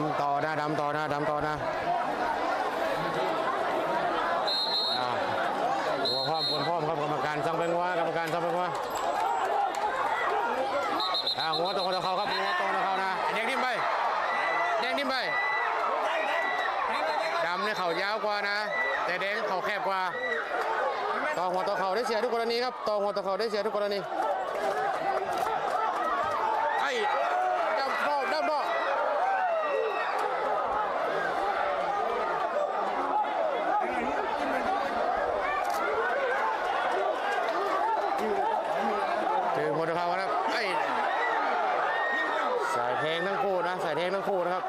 ำต่อนะดำต่อนะดำต่อนะหัวพร้อมคนพร้อมครับกรรมการสั่งเป็นว่ากรรมการสั่งเป็นว่าอ่าหัวตรงตะเขาครับหัวตรงตะเขานะแดงทิ้มไปแดงทิ้มไปดำเนี่ยเขายาวกว่านะ แต่แดงเขาแคบกว่าต่อหัวต่อเขาได้เสียทุกกรณีครับต่อหัวต่อเขาได้เสียทุกกรณีไอ้ดำพ่อดำพ่อ ถึงหมดเขาครับไอ้สายเพลงทั้งคู่นะสายเพลงทั้งคู่นะครับ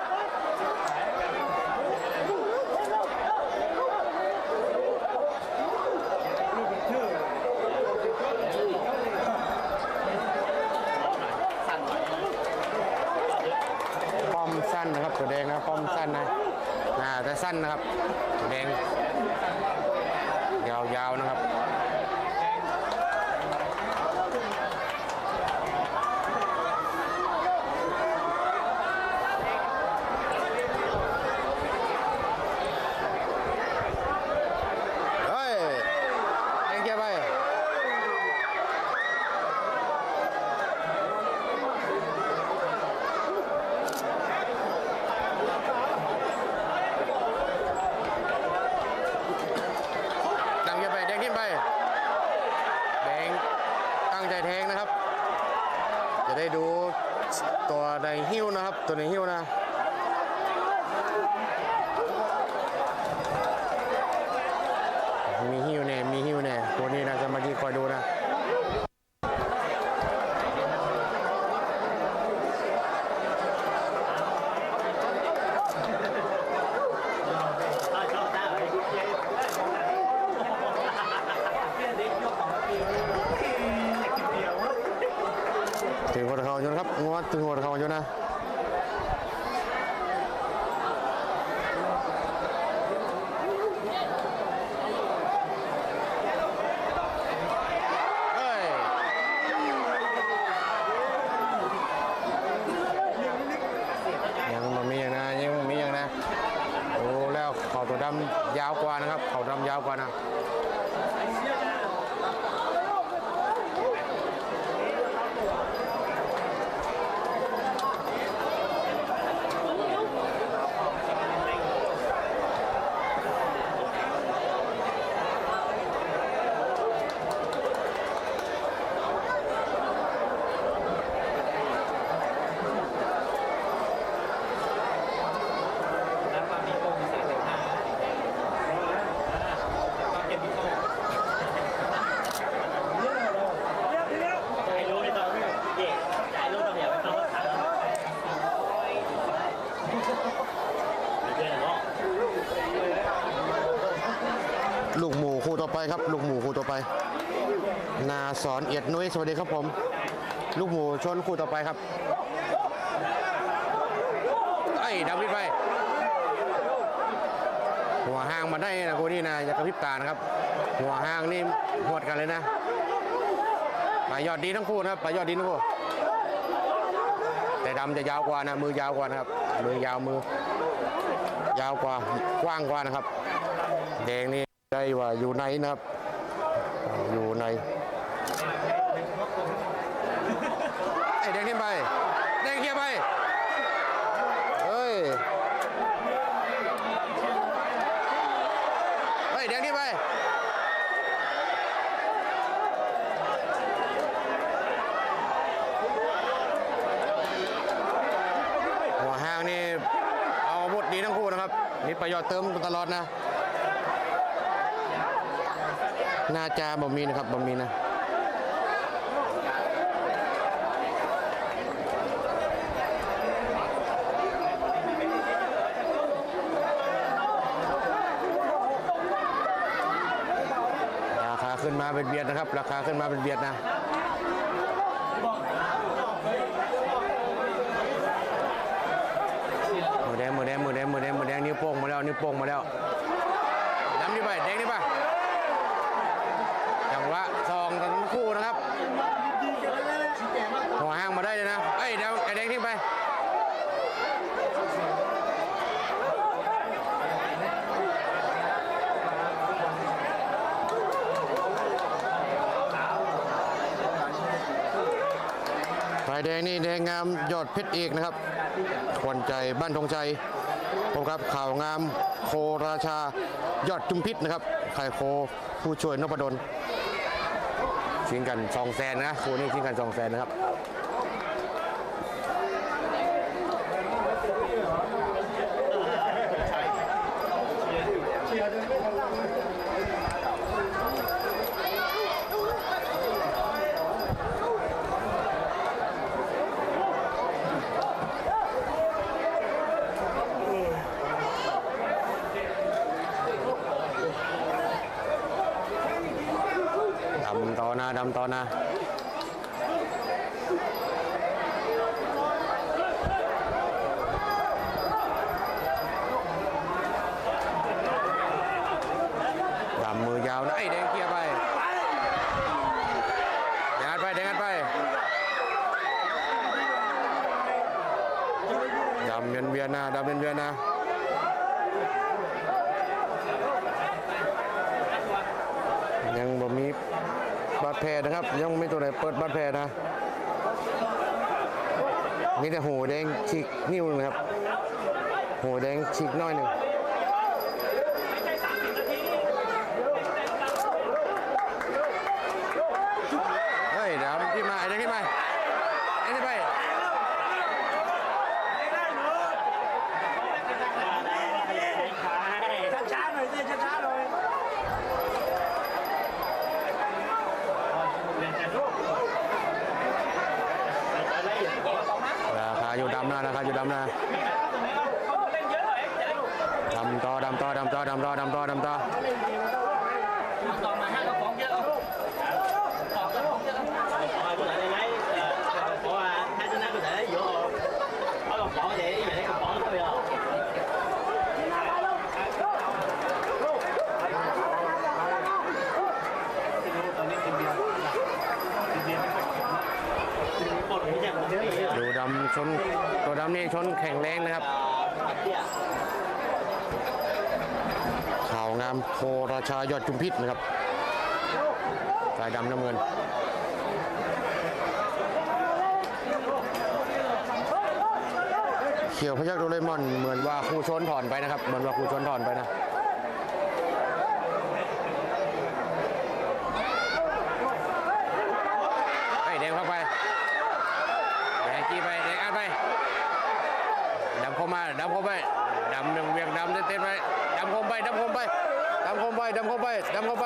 ป้อม สั้นนะครับ ตัวแดงนะคอมสั้นนะอ่าแต่สั้นนะครับ ตัวแดงยาวๆนะครับ เฮ้ยเอ็งเกียร์ไปดังเกียร์ไปแดงขึ้นไปแดงตั้งใจแทงนะครับ จะได้ดูตัวในหิ้วนะครับ ตัวในหิ้วนะ มีหิ้วแน่ มีหิ้วแน่ตัวนี้นะสมาธิคอยดูนะ ถึงหัวเขาอยู่นะครับงวดถึงหัวเขาอยู่นะ เฮ้ย ยังบ่มีอย่างนะยังบ่มีอย่างนะโอ้แล้วเขายาวกว่านะครับ เขาดำยาวกว่านะ แล้วความมีโกงสี่สิบห้าความเก็บมีโกงไอ้รู้ในตอนนี้เด็กไอ้รู้ตอนเนี้ยไปเข้ารถถังเดือนเนาะ ลูกหมู คู่ต่อไปครับ ลูกหมูคู่ต่อไป นาสอนเอียดนุ้ยสวัสดีครับผม ลูกหมูชนคู่ต่อไปครับไอ้ดำพิดไปหัวห้างมาได้นะกูนี่นะอย่ากระพริบตานะครับ หัวห้างนี่หวดกันเลยนะปลายอดดีทั้งคู่นะครับปลายยอดดีทั้งคู่แต่ดำจะยาวกว่านะมือยาวกว่านะครับมือยาวมือ ยาวกว่ากว้างกว่านะครับแดงนี่ ได้ว่าอยู่ในนะครับ อยู่ในไอ้แดงขึ้นไปแดงเคลียร์ไปเฮ้ยเฮ้ยแดงขึ้นไปหัวห้างนี่เอาอาวุธดีทั้งคู่นะครับมีประโยชน์เติมตลอดนะ นาจะบ่มีนะครับบ่มีนะราคาขึ้นมาเป็นเบียดนะครับ ราคาขึ้นมาเป็นเบียดนะมือแดงมือแดงมือแดงมือแดงมือแดงนิ้วโป้งมาแล้วนิ้วโป้งมาแล้ว ได้เลยนะเอ้ยเดี๋ยวไอ้แดงทิ้งไปฝ่ายแดงนี่แดงงามยอดเพชรเอกนะครับขวนใจบ้านธงใจผมครับข่าวงามโคราชายอดจุมพิษนะครับไข่โคผู้ช่วยนพดลชิงกันสองแสนนะคู่นี้ชิงกันสองแสนนะครับ ตอนนะดำมือยาวนะไอ้แดงเคลียร์ไปแดงอัดไปแดงอัดไปดำเวียนเวียนๆนะดำเวียนเวียนๆนะ ยังบ่มีบาด แผลนะครับ ยังไม่ตัวไหนเปิดบาดแผลนะ มีแต่หูแดงฉีกนิ้วหนึงนะครับหูแดงฉีกน้อยหนึ่งเฮ้ยเดี๋ยวที่มาไอ้เด็กที่มาไอ้ที่ไป ช้าๆหน่อยสิช้าๆหน่อยเรียนกันลูกอะไรอย่างเงี้ย ราคา อยู่ดำนะราคาอยู่ดำนะเขาเล่นเยอะหน่อยจะได้ลูกดำต่อดำต่อดำต่อดำต่อดำต่อดำต่อ ต่อมาห้ากระป๋องเยอะเอาต่อกระป๋องเยอะเอาตัวไหนได้ไหมเพราะว่าถ้าจะนั่งตัวไหนได้เยอะเอากระป๋องเดี๋ยวอย่างนี้กระป๋องก็ไปเอา ดูดำชนตัวดำนี่ชนแข็งแรงนะครับข่าวงามโคราชายอดจุมพิษนะครับสายดำน้ำเงินเขียวพยักโดเรมอนเหมือนว่าครูชนถอนไปนะครับ เหมือนว่าครูชนถอนไปนะ ไปแดงเข้าไปแดงกี้ไปแดงอัดไปดำ เข้ามาดำเข้าไปดำหนึ่งเวียงดำเต้นไปดำเข้าไปดำเข้าไปดำเข้าไปดำเข้าไปดำเข้าไป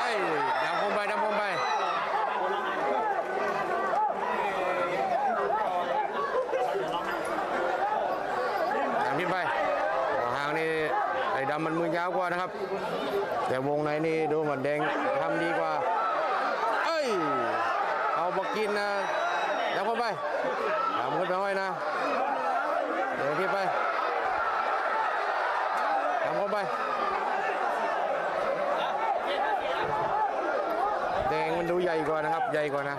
ไอ้ยดำเข้าไปดำเข้าไปดำที่ไปหัวหางนี่ไอ้ ดำมันมือยาวกว่านะครับ แต่วงในนี่ดูเหมือนแดงทำดีกว่า เอ้ย เอาบกินนะดำเข้าไปดำขึ้นไปห้อยนะเดี๋ยวที่ไปดำเข้าไปแดงมันดูใหญ่กว่านะครับ ใหญ่กว่านะ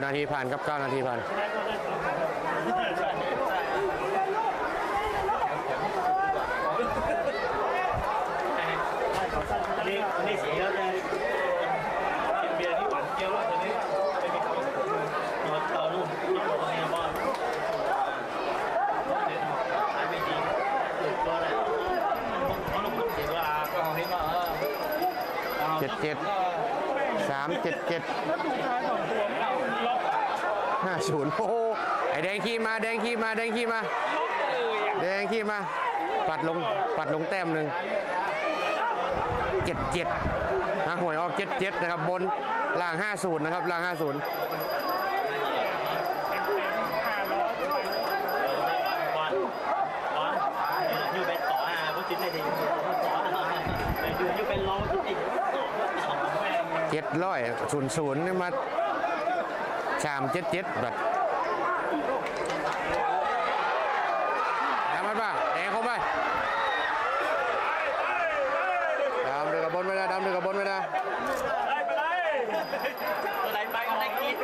านาทีผ่านครับเก้านาทีผ่านนี่นี่เสียแล้วจะเบียร์ที่หวานเจียวแล้วตอนนี้ไม่มีคำว่าตัวต่อรุ่นที่ตัวเนี่ยบอลไม่ดีตัวไหนเขาลงเสียเวลาก็เอาให้มาเจ็ดเจ็ดสามเจ็ดเจ็ด ห้าศูนย์โอ้โหไอแดงขี้มาแดงขี้มาแดงขี้มาแดงขี้มา ปัดลงปัดลงแต้มหนึ่งเจ็ดเจ็ดนะหวยออกเจ็ดเจ็ดนะครับบนล่าง50นะครับล่าง50ก่อนก่อนอยู่เป็นต่ออะพวกจิ้นไม่ดีต่ออยู่อยู่เป็นรองทุกทีต่อแม่งเจ็ดร้อยศูนย์ศูนย์นี่มา ชามเจ็ดเจ็ดแบบดำมันป่ะแดงเข้าไปดำเดือกระบนไว้นะดำเดือกระบนไว้นะอะไรไปก็ได้กิน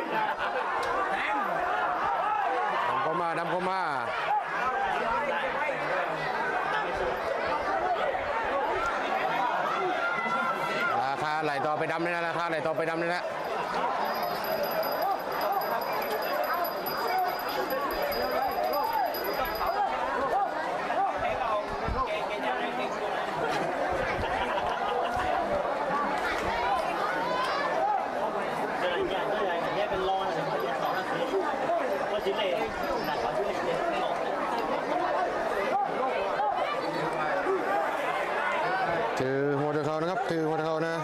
ดำเข้ามาดำเข้ามาราคาไหลต่อไปดำเลยนะราคาไหลต่อไปดำเลยนะ เดินอย่างเดินอย่างเงี้ยเป็นรองอะไรก็จะสองนาทีก็จิ้นเลยหนักกว่าจิ้นเลย ถือหัวตะเขานะครับถือหัวตะเขานะ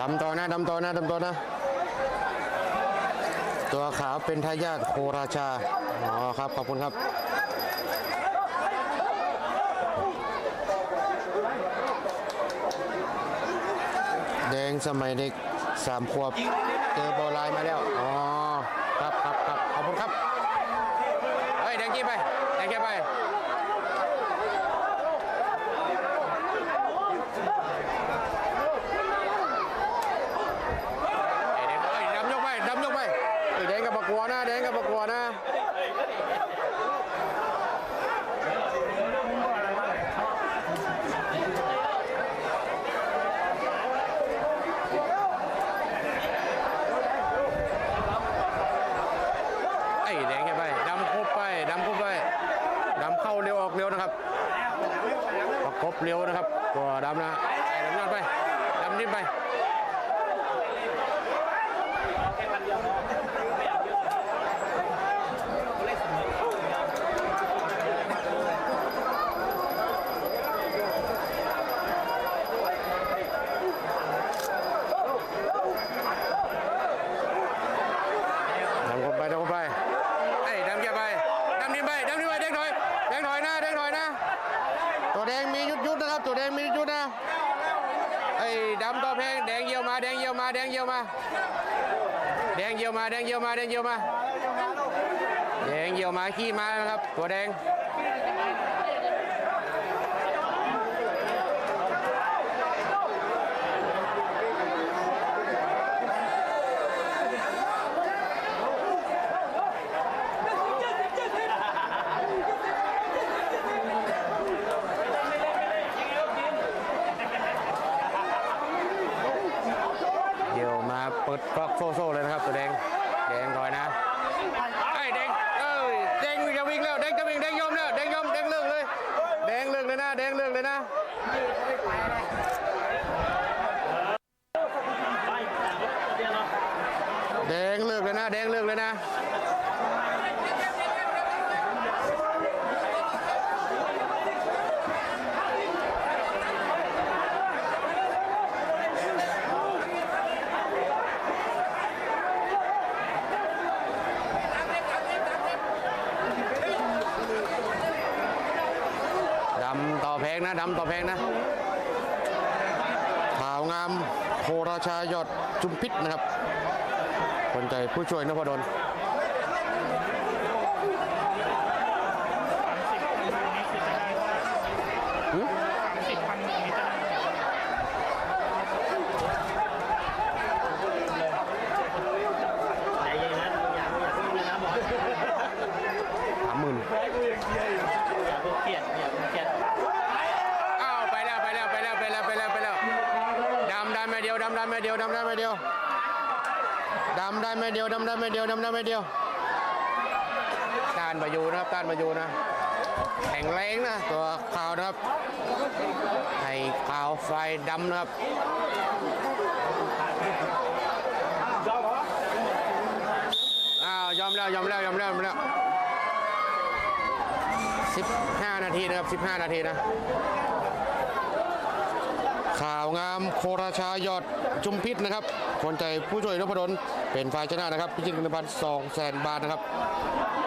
ดำต่อนะดำต่อนะดำต่อนะ ตัวขาวเป็นทายาทโคราชา อ๋อครับ ขอบคุณครับแดงสมัยเด็กสามขวบ เจอโบอลไลน์มาแล้ว อ๋อ ครับครับครับขอบคุณครับ เฮ้ย แดงกี้ไป แดงกี้ไปไอ้แดงกับปะกัวนะแดงกับปะกัวนะไอ้แดงเข้าไปดำครบไปดำครบไป เข้าเร็วออกเร็วนะครับประกบเร็วนะครับตัวดำนะดำยอดไปดำนิ่ไป ดำเข้าไปดำเข้าไปไอ้ยดำเกี่ยวไปดำนิ่มไปดำนิ่มไปแดงถอยแดงถอยนะแดงถอยนะ ตัวแดงมียุดยุดนะครับ ตัวแดงมียุดยุดนะไอ้ยดำตัวแพงแดงเยี่ยวมา แดงเยียวมา แดงเยียวมา แดงเยียวมา แดงเยียวมา แดงเยียวมาแดงเยี่ยวมาขี้มานะครับ ตัวแดง เดี๋ยวมาเปิด ก๊อกโซ่โซเลยนะครับตัวแดงแดงถอยนะไอ้ยแดงเอ้ยแดงจะวิ่งแล้วแดงจะวิ่งแดงยอมแล้วแดงยอมแดงเลิกเลย แดงเลิกเลยนะ แดงเลิกเลยนะ ไปเดี๋ยวเนาะ แดงเลิกเลยนะ แดงเลิกเลยนะ ดำต่อแพง นะดำต่อแพงนะข่าวงามโคราชายอดจุมพิษนะครับคนใจผู้ช่วยนพดลหือำได้ไม่ เดียวดำได้ไม่เดียวดำได้ไม่เดียวดำได้ไม่เดียวดำได้ไม่เดียวต้านมาอยู่นะครับต้านมาอยู่นะแข็งแรงนะตัวขาวนะครับให้ขาวไฟดำนะครับอ้าวยอมแล้วยอมแล้วยอมแล้วยอมแล้ว15นาทีนะครับ15นาทีนะ งามโคราชายอดจุมพิษนะครับคนใจผู้ช่วยนพดลเป็นฝ่ายชนะนะครับ พิจิตรพันพันสองแสนบาทนะครับ